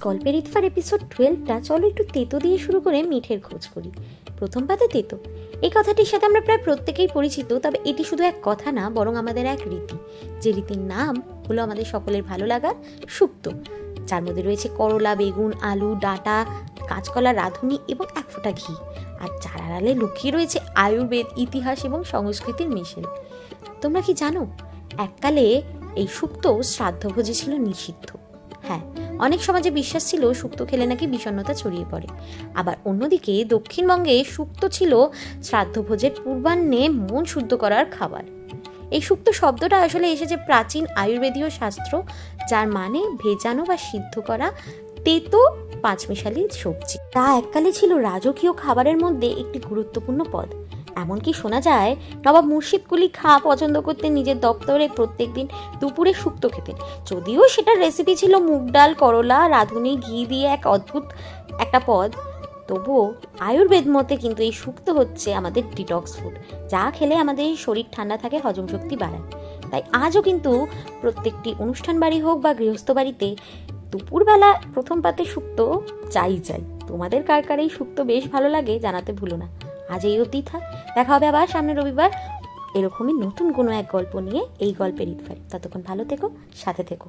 গল্পের ইতফার এপিসোড টুয়েলভটা চলো একটু তেতো দিয়ে শুরু করে মিঠের খোঁজ করি। প্রথম পাতে তেতো। এই কথাটির সাথে আমরা প্রায় প্রত্যেকেই পরিচিত, তবে এটি শুধু এক কথা না, বরং আমাদের এক রীতি। যে রীতির নাম হলো আমাদের সকলের ভালো লাগা সুক্ত যার মধ্যে রয়েছে করলা, বেগুন, আলু, ডাঁটা, কাঁচকলা, রাঁধুনি এবং এক ফোঁটা ঘি। আর যার আড়ালে লুকিয়ে রয়েছে আয়ুর্বেদ, ইতিহাস এবং সংস্কৃতির মিশেল। তোমরা কি জানো, এককালে এই সুক্ত শ্রাদ্ধভোজে ছিল নিষিদ্ধ। হ্যাঁ অনেক সমাজে বিশ্বাস ছিল শুক্তো খেলে নাকি বিষণ্ণতা ছড়িয়ে পড়ে। আবার অন্যদিকে দক্ষিণবঙ্গে শুক্তো ছিল শ্রাদ্ধভোজের পূর্বাহ্নে মন শুদ্ধ করার খাবার। এই সুক্ত শব্দটা আসলে এসেছে প্রাচীন আয়ুর্বেদীয় শাস্ত্র, যার মানে ভেজানো বা সিদ্ধ করা তেতো পাঁচমিশালি সবজি। তা এককালে ছিল রাজকীয় খাবারের মধ্যে একটি গুরুত্বপূর্ণ পদ। এমনকি শোনা যায়? নবাব মুর্শিদ কুলি খা পছন্দ করতেন নিজের দপ্তরে প্রত্যেক দিন দুপুরে শুক্তো খেতেন। যদিও সেটার রেসিপি ছিল মুগ ডাল, করলা, রাঁধুনি, ঘি দিয়ে এক অদ্ভুত একটা পদ। তবুও আয়ুর্বেদ মতে কিন্তু এই শুক্তো হচ্ছে আমাদের ডিটক্স ফুড যা খেলে আমাদের শরীর ঠান্ডা থাকে, হজম শক্তি বাড়ায়। তাই আজও কিন্তু প্রত্যেকটি অনুষ্ঠান বাড়ি হোক বা গৃহস্থ বাড়িতে দুপুরবেলা প্রথম পাতে শুক্তো চাই চাই। তোমাদের কার কার এই শুক্তো বেশ ভালো লাগে জানাতে ভুলো না। আজ এই অবধি থাক। দেখা হবে আবার সামনে রবিবার। এরকমই নতুন কোনো এক গল্প নিয়ে এই গল্পের ইতফার ততক্ষণ ভালো থেকো, সাথে থেকো।